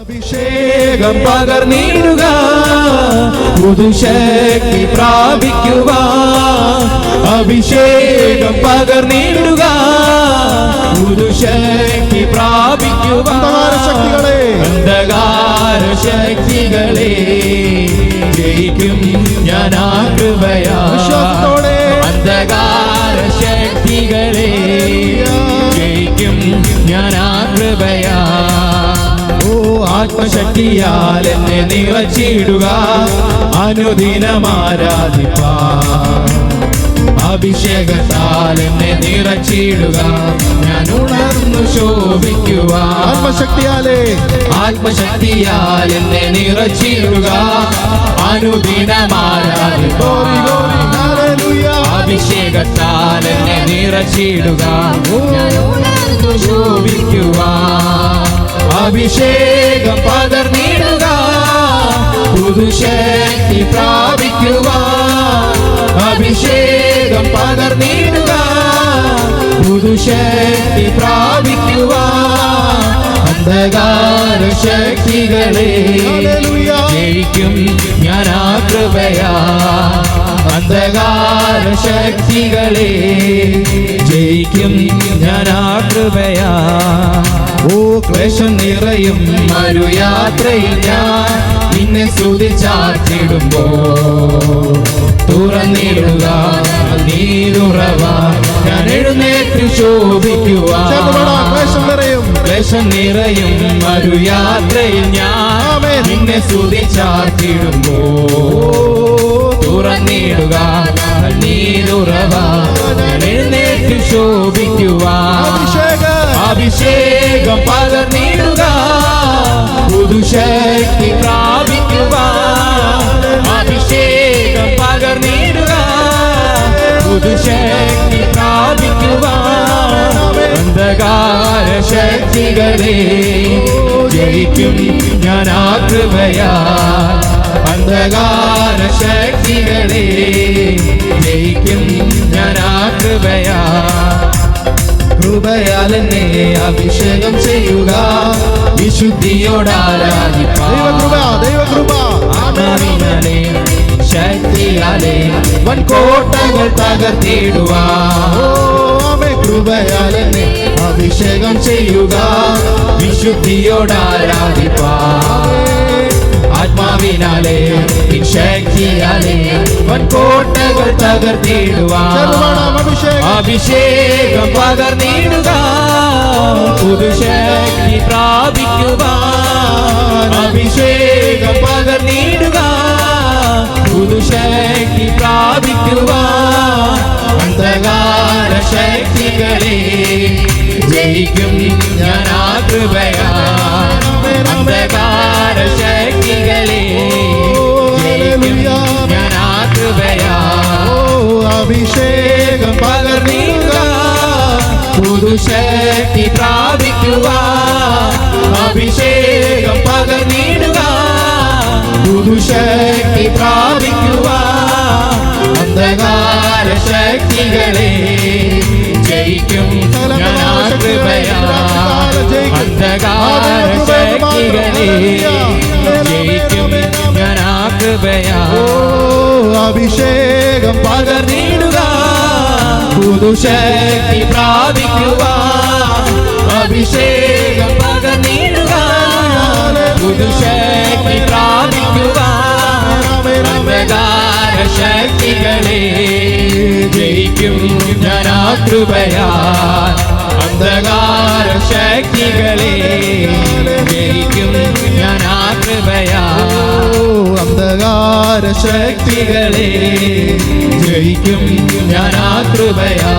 അഭിഷേകം പകർന്നിടുക പുതുശക്തി പ്രാപിക്കുക അഭിഷേകം പകർന്നിടുക പുതുശക്തി പ്രാപിക്കുക ശക്തികളെ. അന്ധകാര ശക്തികളെ ജയിക്കും ഞാൻ ആ കൃപയാ ആത്മശക്തിയാൽ എന്നെ നിറച്ചിടുക. അനുദിനം ആരാധിപ്പാ അഭിഷേകത്താൽ എന്നെ നിറച്ചിടുക. ഞാൻ ഉണർന്നു ശോഭിക്കുക. ആത്മശക്തിയാലേ. ആത്മശക്തിയാൽ എന്നെ നിറച്ചിടുക. അനുദിനമാരാധിപ്പോറി. അഭിഷേകത്താൽ എന്നെ നിറച്ചിടുക. ശോഭിക്കുക. അഭിഷേകം പകർന്നിടുക പുതുശക്തി പ്രാപിക്കുക അഭിഷേകം പകർന്നിടുക പുതുശക്തി പ്രാപിക്കുക അന്ധകാര ശക്തികളെ. ജയിക്കും ഞാൻ ആ കൃപയാ ശക്തികളെ ജയിക്കും ഞാൻ ആ കൃപയാ ഓ ക്ലേശം നിറയും ഒരു യാത്രയിൽ ഞാൻ നിന്നെ സ്തുതിച്ചാർത്തിടുമ്പോ. തുറന്നിടുക നീ തുറവ ഞാൻ എഴുന്നേറ്റ്. ശോഭിക്കുവാ. ക്ലേശം നിറയും. ക്ലേശം നിറയും ഒരു യാത്രയിൽ ഞാൻ. നിന്നെ സ്തുതിച്ചാർത്തിടുമ്പോ. തുറന്നിടുക നീ ശോഭിക്കുക എഴുന്നേറ്റ് അഭിഷേകം. അഭിഷേകം പകർന്നിടുക. പുതുശക്തി പ്രാപിക്കുക അഭിഷേകം പകർന്നിടുക. പുതുശക്തി പ്രാപിക്കുക അന്ധകാര ശക്തികളെ ജയിക്കും. ഞാൻ ആ കൃപയാ അന്ധകാര ശക്തികളെ ജയിക്കും ഞാനാ കൃപയാ കൃപയാൽ എന്നെ അഭിഷേകം ചെയ്യുക. വിശുദ്ധിയോട് ദൈവകൃപ ദൈവകൃപ. ആത്മാവിനാലെ ശക്തിയാലെ വൻകോട്ടകൾ തകർത്തിടുവാ. ഓ ആമേ കൃപയാൽ എന്നെ അഭിഷേകം ചെയ്യുക. വിശുദ്ധിയോട് ആരാധിപ്പാ ആത്മാവിനാലെ ശക്തിയാലേ ശക്തിയാലെ വൻകോട്ടകൾ തകർത്തിടുവാ ചേർന്ന് പാടാം അഭിഷേകം. അഭിഷേകം പകർന്നിടുക പുതുശക്തി പ്രാപിക്കുക അഭിഷേകം പകർന്നിടുക പുതുശക്തി പ്രാപിക്കുക അന്ധകാര ശക്തികളെ ജയിക്കും ഞാൻ ആ കൃപയാ അന്ധകാര അഭിഷേകം പകർന്നിടുക. പുതുശക്തി പ്രാപിക്കുക. അഭിഷേകം പകർന്നിടുക. പുതുശക്തി പ്രാപിക്കുക. അന്ധകാര ശക്തികളെ ജയിക്കും. അന്ധകാര ശക്തികളെ ജയിക്കും. ഞാൻ ആ കൃപയാ. ഓ അഭിഷേകം പകർന്നിടുക. പുതുശക്തി പ്രാപിക്കുക അഭിഷേകം പകർന്നിടുക. പുതുശക്തി പ്രാപിക്കുക ശക്തികളെ ജയിക്കും ജനാകൃപയാ അന്ധകാര ശക്തികളെ ജയിക്കും ഞാൻ ശക്തികളെ ജയിക്കും ഞാൻ ആ കൃപയാ